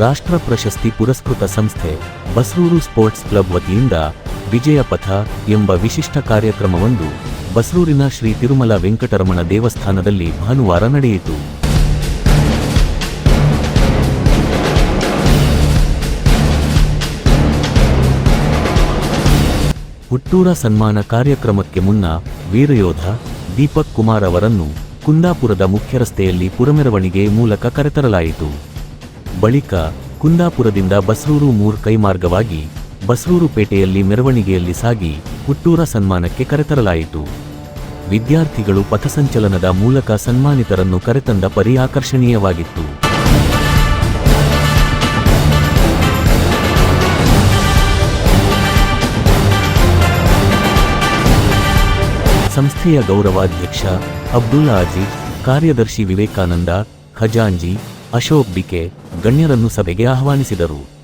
ರಾಷ್ಟ್ರ ಪ್ರಶಸ್ತಿ ಪುರಸ್ಕೃತ ಸಂಸ್ಥೆ ಬಸರೂರು ಸ್ಪೋರ್ಟ್ಸ್ ಕ್ಲಬ್ ವತಿಯಿಂದ ವಿಜಯ ಪಥ ಎಂಬ ವಿಶಿಷ್ಟ ಕಾರ್ಯಕ್ರಮವೊಂದು ಬಸರೂರಿನ ಶ್ರೀ ತಿರುಮಲ ವೆಂಕಟರಮಣ ದೇವಸ್ಥಾನದಲ್ಲಿ ಭಾನುವಾರ ನಡೆಯಿತು. ಹುಟ್ಟೂರ ಸನ್ಮಾನ ಕಾರ್ಯಕ್ರಮಕ್ಕೆ ಮುನ್ನ ವೀರಯೋಧ ದೀಪಕ್ ಕುಮಾರ್ ಅವರನ್ನು ಕುಂದಾಪುರದ ಮುಖ್ಯ ರಸ್ತೆಯಲ್ಲಿ ಪುರಮೆರವಣಿಗೆ ಮೂಲಕ ಕರೆತರಲಾಯಿತು. ಬಳಿಕ ಕುಂದಾಪುರದಿಂದ ಬಸರೂರು ಮೂರ್ ಕೈಮಾರ್ಗವಾಗಿ ಬಸರೂರು ಪೇಟೆಯಲ್ಲಿ ಮೆರವಣಿಗೆಯಲ್ಲಿ ಸಾಗಿ ಹುಟ್ಟೂರ ಸನ್ಮಾನಕ್ಕೆ ಕರೆತರಲಾಯಿತು. ವಿದ್ಯಾರ್ಥಿಗಳು ಪಥಸಂಚಲನದ ಮೂಲಕ ಸನ್ಮಾನಿತರನ್ನು ಕರೆತಂದ ಪರಿ ಆಕರ್ಷಣೀಯವಾಗಿತ್ತು. ಸಂಸ್ಥೆಯ ಗೌರವಾಧ್ಯಕ್ಷ ಅಬ್ದುಲ್ಲಾ ಅಜೀಜ್, ಕಾರ್ಯದರ್ಶಿ ವಿವೇಕಾನಂದ, ಖಜಾಂಜಿ ಅಶೋಕ್ ಬಿಕೆ ಗಣ್ಯರನ್ನು ಸಭೆಗೆ ಆಹ್ವಾನಿಸಿದರು.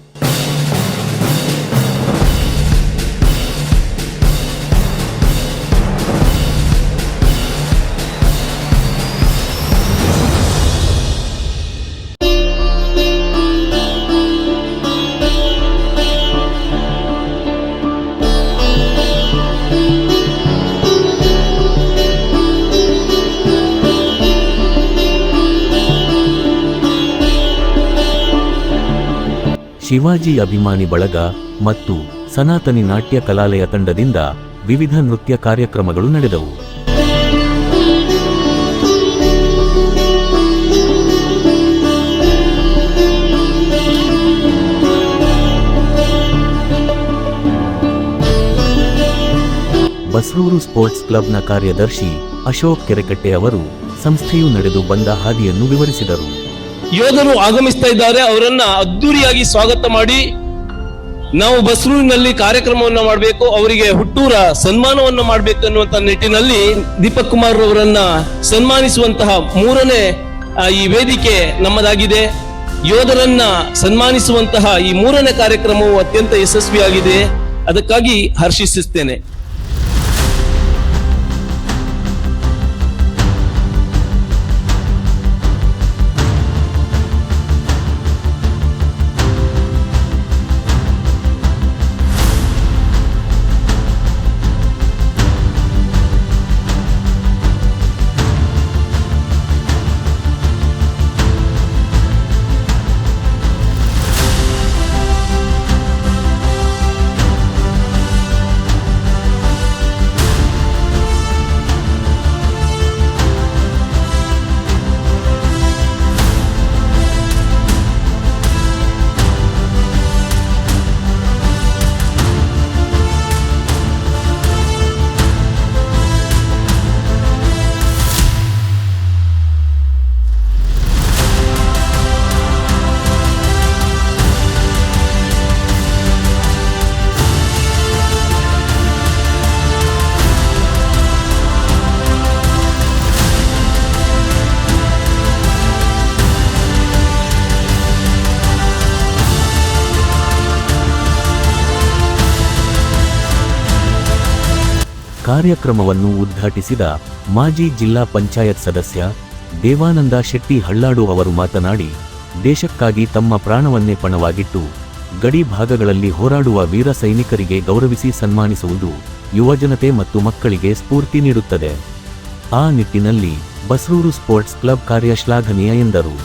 ಶಿವಾಜಿ ಅಭಿಮಾನಿ ಬಳಗ ಮತ್ತು ಸನಾತನಿ ನಾಟ್ಯ ಕಲಾಲಯ ತಂಡದಿಂದ ವಿವಿಧ ನೃತ್ಯ ಕಾರ್ಯಕ್ರಮಗಳು ನಡೆದವು. ಬಸ್ರೂರು ಸ್ಪೋರ್ಟ್ಸ್ ಕ್ಲಬ್ನ ಕಾರ್ಯದರ್ಶಿ ಅಶೋಕ್ ಕೆರೆಕಟ್ಟೆ ಅವರು ಸಂಸ್ಥೆಯು ನಡೆದು ಬಂದ ಹಾದಿಯನ್ನು ವಿವರಿಸಿದರು. ಯೋಧರು ಆಗಮಿಸ್ತಾ ಇದ್ದಾರೆ, ಅವರನ್ನ ಅದ್ದೂರಿಯಾಗಿ ಸ್ವಾಗತ ಮಾಡಿ ನಾವು ಬಸ್ರೂರಿನಲ್ಲಿ ಕಾರ್ಯಕ್ರಮವನ್ನ ಮಾಡಬೇಕು, ಅವರಿಗೆ ಹುಟ್ಟೂರ ಸನ್ಮಾನವನ್ನ ಮಾಡಬೇಕು ಅನ್ನುವಂತ ನಿಟ್ಟಿನಲ್ಲಿ ದೀಪಕ್ ಕುಮಾರ್ ಅವರನ್ನ ಸನ್ಮಾನಿಸುವಂತಹ ಮೂರನೇ ಈ ವೇದಿಕೆ ನಮ್ಮದಾಗಿದೆ. ಯೋಧರನ್ನ ಸನ್ಮಾನಿಸುವಂತಹ ಈ ಮೂರನೇ ಕಾರ್ಯಕ್ರಮವು ಅತ್ಯಂತ ಯಶಸ್ವಿಯಾಗಿದೆ. ಅದಕ್ಕಾಗಿ ಹರ್ಷಿಸುತ್ತೇನೆ. ಕಾರ್ಯಕ್ರಮವನ್ನು ಉದ್ಘಾಟಿಸಿದ ಮಾಜಿ ಜಿಲ್ಲಾ ಪಂಚಾಯತ್ ಸದಸ್ಯ ದೇವಾನಂದ ಶೆಟ್ಟಿ ಹಳ್ಳಾಡು ಅವರು ಮಾತನಾಡಿ, ದೇಶಕ್ಕಾಗಿ ತಮ್ಮ ಪ್ರಾಣವನ್ನೇ ಪಣವಾಗಿಟ್ಟು ಗಡಿ ಭಾಗಗಳಲ್ಲಿ ಹೋರಾಡುವ ವೀರ ಸೈನಿಕರಿಗೆ ಗೌರವಿಸಿ ಸನ್ಮಾನಿಸುವುದು ಯುವಜನತೆ ಮತ್ತು ಮಕ್ಕಳಿಗೆ ಸ್ಫೂರ್ತಿ ನೀಡುತ್ತದೆ. ಆ ನಿಟ್ಟಿನಲ್ಲಿ ಬಸರೂರು ಸ್ಪೋರ್ಟ್ಸ್ ಕ್ಲಬ್ ಕಾರ್ಯ ಶ್ಲಾಘನೀಯ ಎಂದರು.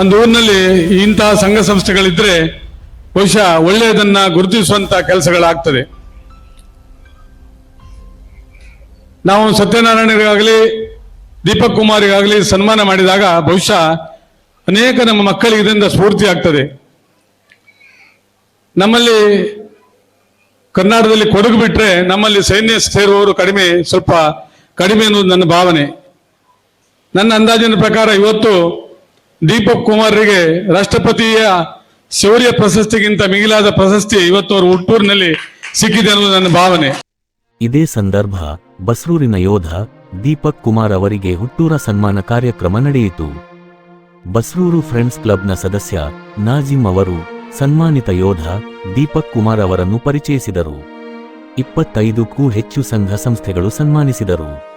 ಒಂದು ಊರಿನಲ್ಲಿ ಇಂತಹ ಸಂಘ ಸಂಸ್ಥೆಗಳಿದ್ರೆ ಬಹುಶಃ ಒಳ್ಳೆಯದನ್ನ ಗುರುತಿಸುವಂತ ಕೆಲಸಗಳಾಗ್ತದೆ. ನಾವು ಸತ್ಯನಾರಾಯಣರಿಗಾಗಲಿ, ದೀಪಕ್ ಕುಮಾರಿಗಾಗಲಿ ಸನ್ಮಾನ ಮಾಡಿದಾಗ ಬಹುಶಃ ಅನೇಕ ನಮ್ಮ ಮಕ್ಕಳಿಗೆ ಇದರಿಂದ ಸ್ಫೂರ್ತಿ ಆಗ್ತದೆ. ನಮ್ಮಲ್ಲಿ ಕರ್ನಾಟಕದಲ್ಲಿ ಕೊಡಗು ಬಿಟ್ರೆ ನಮ್ಮಲ್ಲಿ ಸೈನ್ಯ ಸೇರುವವರು ಕಡಿಮೆ, ಸ್ವಲ್ಪ ಕಡಿಮೆ ಅನ್ನೋದು ನನ್ನ ಭಾವನೆ. ನನ್ನ ಅಂದಾಜಿನ ಪ್ರಕಾರ ಇವತ್ತು ದೀಪಕ್ ಕುಮಾರ್ರಿಗೆ ರಾಷ್ಟ್ರಪತಿಯ ಶೌರ್ಯ ಪ್ರಶಸ್ತಿಗಿಂತ ಮಿಗಿಲಾದ ಪ್ರಶಸ್ತಿ ಇವತ್ತು ಅವರು ಹುಟ್ಟೂರಿನಲ್ಲಿ ಸಿಕ್ಕಿದೆ ಅನ್ನೋದು ನನ್ನ ಭಾವನೆ. ಇದೇ ಸಂದರ್ಭ ಬಸ್ರೂರಿನ ಯೋಧ ದೀಪಕ್ ಕುಮಾರ್ ಅವರಿಗೆ ಹುಟ್ಟೂರ ಸನ್ಮಾನ ಕಾರ್ಯಕ್ರಮ ನಡೆಯಿತು. ಬಸ್ರೂರು ಫ್ರೆಂಡ್ಸ್ ಕ್ಲಬ್ನ ಸದಸ್ಯ ನಾಜಿಮ್ ಅವರು ಸನ್ಮಾನಿತ ಯೋಧ ದೀಪಕ್ ಕುಮಾರ್ ಅವರನ್ನು ಪರಿಚಯಿಸಿದರು. ಇಪ್ಪತ್ತೈದಕ್ಕೂ ಹೆಚ್ಚು ಸಂಘ ಸಂಸ್ಥೆಗಳು ಸನ್ಮಾನಿಸಿದರು.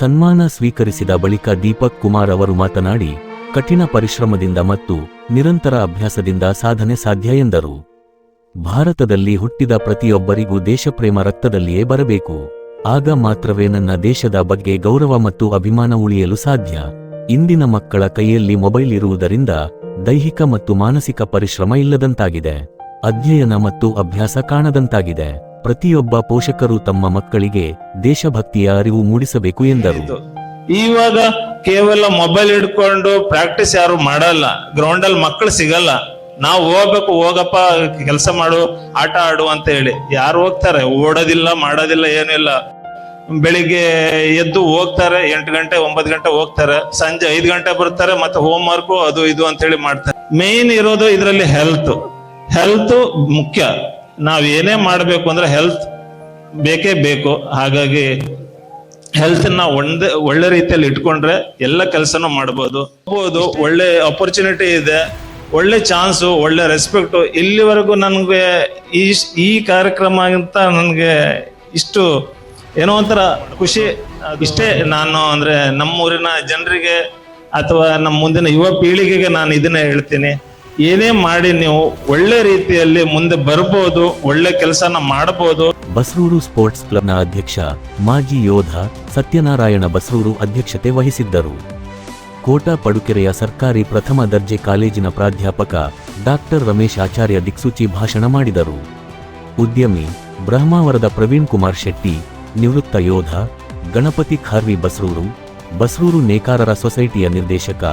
ಸನ್ಮಾನ ಸ್ವೀಕರಿಸಿದ ಬಳಿಕ ದೀಪಕ್ ಕುಮಾರ್ ಅವರು ಮಾತನಾಡಿ, ಕಠಿಣ ಪರಿಶ್ರಮದಿಂದ ಮತ್ತು ನಿರಂತರ ಅಭ್ಯಾಸದಿಂದ ಸಾಧನೆ ಸಾಧ್ಯ ಎಂದರು. ಭಾರತದಲ್ಲಿ ಹುಟ್ಟಿದ ಪ್ರತಿಯೊಬ್ಬರಿಗೂ ದೇಶಪ್ರೇಮ ರಕ್ತದಲ್ಲಿಯೇ ಬರಬೇಕು. ಆಗ ಮಾತ್ರವೇ ನನ್ನ ದೇಶದ ಬಗ್ಗೆ ಗೌರವ ಮತ್ತು ಅಭಿಮಾನ ಉಳಿಯಲು ಸಾಧ್ಯ. ಇಂದಿನ ಮಕ್ಕಳ ಕೈಯಲ್ಲಿ ಮೊಬೈಲ್ ಇರುವುದರಿಂದ ದೈಹಿಕ ಮತ್ತು ಮಾನಸಿಕ ಪರಿಶ್ರಮ ಇಲ್ಲದಂತಾಗಿದೆ. ಅಧ್ಯಯನ ಮತ್ತು ಅಭ್ಯಾಸ ಕಾಣದಂತಾಗಿದೆ. ಪ್ರತಿಯೊಬ್ಬ ಪೋಷಕರು ತಮ್ಮ ಮಕ್ಕಳಿಗೆ ದೇಶಭಕ್ತಿಯ ಅರಿವು ಮೂಡಿಸಬೇಕು ಎಂದರು. ಇವಾಗ ಕೇವಲ ಮೊಬೈಲ್ ಹಿಡ್ಕೊಂಡು ಪ್ರಾಕ್ಟೀಸ್ ಯಾರು ಮಾಡಲ್ಲ. ಗ್ರೌಂಡ್ ಅಲ್ಲಿ ಮಕ್ಕಳು ಸಿಗಲ್ಲ. ನಾವು ಹೋಗ್ಬೇಕು, ಹೋಗಪ್ಪ, ಕೆಲಸ ಮಾಡು, ಆಟ ಆಡು ಅಂತ ಹೇಳಿ. ಯಾರು ಹೋಗ್ತಾರೆ? ಓಡೋದಿಲ್ಲ, ಮಾಡೋದಿಲ್ಲ ಏನಿಲ್ಲ ಬೆಳಿಗ್ಗೆ ಎದ್ದು ಹೋಗ್ತಾರೆ, ಎಂಟು ಗಂಟೆ, ಒಂಬತ್ತು ಗಂಟೆ ಹೋಗ್ತಾರೆ. ಸಂಜೆ ಐದು ಗಂಟೆ ಬರ್ತಾರೆ, ಮತ್ತೆ ಹೋಮ್ ವರ್ಕು ಅದು ಇದು ಅಂತ ಹೇಳಿ ಮಾಡ್ತಾರೆ. ಮೇನ್ ಇರೋದು ಇದರಲ್ಲಿ ಹೆಲ್ತ್ ಹೆಲ್ತ್ ಮುಖ್ಯ. ನಾವ್ ಏನೇ ಮಾಡಬೇಕು ಅಂದ್ರೆ ಹೆಲ್ತ್ ಬೇಕೇ ಬೇಕು. ಹಾಗಾಗಿ ಹೆಲ್ತ್ನ ಒಂದೇ, ಒಳ್ಳೆ ರೀತಿಯಲ್ಲಿ ಇಟ್ಕೊಂಡ್ರೆ ಎಲ್ಲ ಕೆಲಸನೂ ಮಾಡ್ಬೋದು. ಹೋಗ್ಬೋದು, ಒಳ್ಳೆ ಅಪರ್ಚುನಿಟಿ ಇದೆ, ಒಳ್ಳೆ ಚಾನ್ಸು ಒಳ್ಳೆ ರೆಸ್ಪೆಕ್ಟು ಇಲ್ಲಿವರೆಗೂ ನನಗೆ ಈ ಈ ಕಾರ್ಯಕ್ರಮ ಅಂತ ನನಗೆ ಇಷ್ಟು ಏನೋ ಒಂಥರ ಖುಷಿ. ಇಷ್ಟೇ ನಾನು ಅಂದ್ರೆ ನಮ್ಮೂರಿನ ಜನರಿಗೆ ಅಥವಾ ನಮ್ಮ ಮುಂದಿನ ಯುವ ಪೀಳಿಗೆಗೆ ನಾನು ಇದನ್ನೇ ಹೇಳ್ತೀನಿ. ಏನೇ ಮಾಡಿ ನೀವು ಒಳ್ಳೆ ರೀತಿಯಲ್ಲಿ ಮುಂದೆ ಬರ್ಬೋದು, ಒಳ್ಳೆ ಕೆಲಸನ ಮಾಡಬಹುದು ಬಸರೂರು ಸ್ಪೋರ್ಟ್ಸ್ ಕ್ಲಬ್ನ ಅಧ್ಯಕ್ಷ ಮಾಜಿ ಯೋಧ ಸತ್ಯನಾರಾಯಣ ಬಸರೂರು ಅಧ್ಯಕ್ಷತೆ ವಹಿಸಿದ್ದರು. ಕೋಟಾ ಪಡುಕೆರೆಯ ಸರ್ಕಾರಿ ಪ್ರಥಮ ದರ್ಜೆ ಕಾಲೇಜಿನ ಪ್ರಾಧ್ಯಾಪಕ ಡಾಕ್ಟರ್ ರಮೇಶ್ ಆಚಾರ್ಯ ದಿಕ್ಸೂಚಿ ಭಾಷಣ ಮಾಡಿದರು. ಉದ್ಯಮಿ ಬ್ರಹ್ಮಾವರದ ಪ್ರವೀಣ್ ಕುಮಾರ್ ಶೆಟ್ಟಿ, ನಿವೃತ್ತ ಯೋಧ ಗಣಪತಿ ಖಾರ್ವಿ ಬಸ್ರೂರು, ಬಸರೂರು ನೇಕಾರರ ಸೊಸೈಟಿಯ ನಿರ್ದೇಶಕ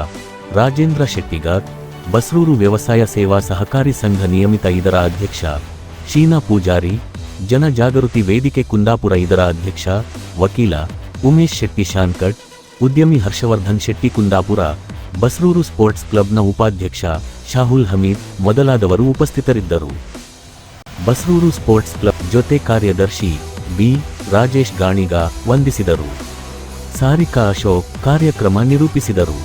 ರಾಜೇಂದ್ರ ಶೆಟ್ಟಿಗಾರ್ ಬಸ್ರೂರು ವ್ಯವಸಾಯ ಸೇವಾ ಸಹಕಾರಿ ಸಂಘ ನಿಯಮಿತ ಇದರ ಅಧ್ಯಕ್ಷ ಶೀನಾ ಪೂಜಾರಿ, ಜನ ಜಾಗೃತಿ ವೇದಿಕೆ ಕುಂದಾಪುರ ಇದರ ಅಧ್ಯಕ್ಷ ವಕೀಲ ಉಮೇಶ್ ಶೆಟ್ಟಿ ಶಾನ್ಕಟ್, ಉದ್ಯಮಿ ಹರ್ಷವರ್ಧನ್ ಶೆಟ್ಟಿ ಕುಂದಾಪುರ, ಬಸರೂರು ಸ್ಪೋರ್ಟ್ಸ್ ಕ್ಲಬ್ನ ಉಪಾಧ್ಯಕ್ಷ ಶಾಹುಲ್ ಹಮೀದ್ ಮೊದಲಾದವರು ಉಪಸ್ಥಿತರಿದ್ದರು. ಬಸರೂರು ಸ್ಪೋರ್ಟ್ಸ್ ಕ್ಲಬ್ ಜೊತೆ ಕಾರ್ಯದರ್ಶಿ ಬಿ ರಾಜೇಶ್ ಗಾಣಿಗ ವಂದಿಸಿದರು. ಸಾರಿಕಾ ಅಶೋಕ್ ಕಾರ್ಯಕ್ರಮ ನಿರೂಪಿಸಿದರು.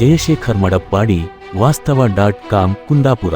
ಜಯಶೇಖರ್ ಮಡಪ್ಪಾಡಿ ವಾಸ್ತವ ಡಾಟ್ ಕಾಮ್ ಕುಂದಾಪುರ.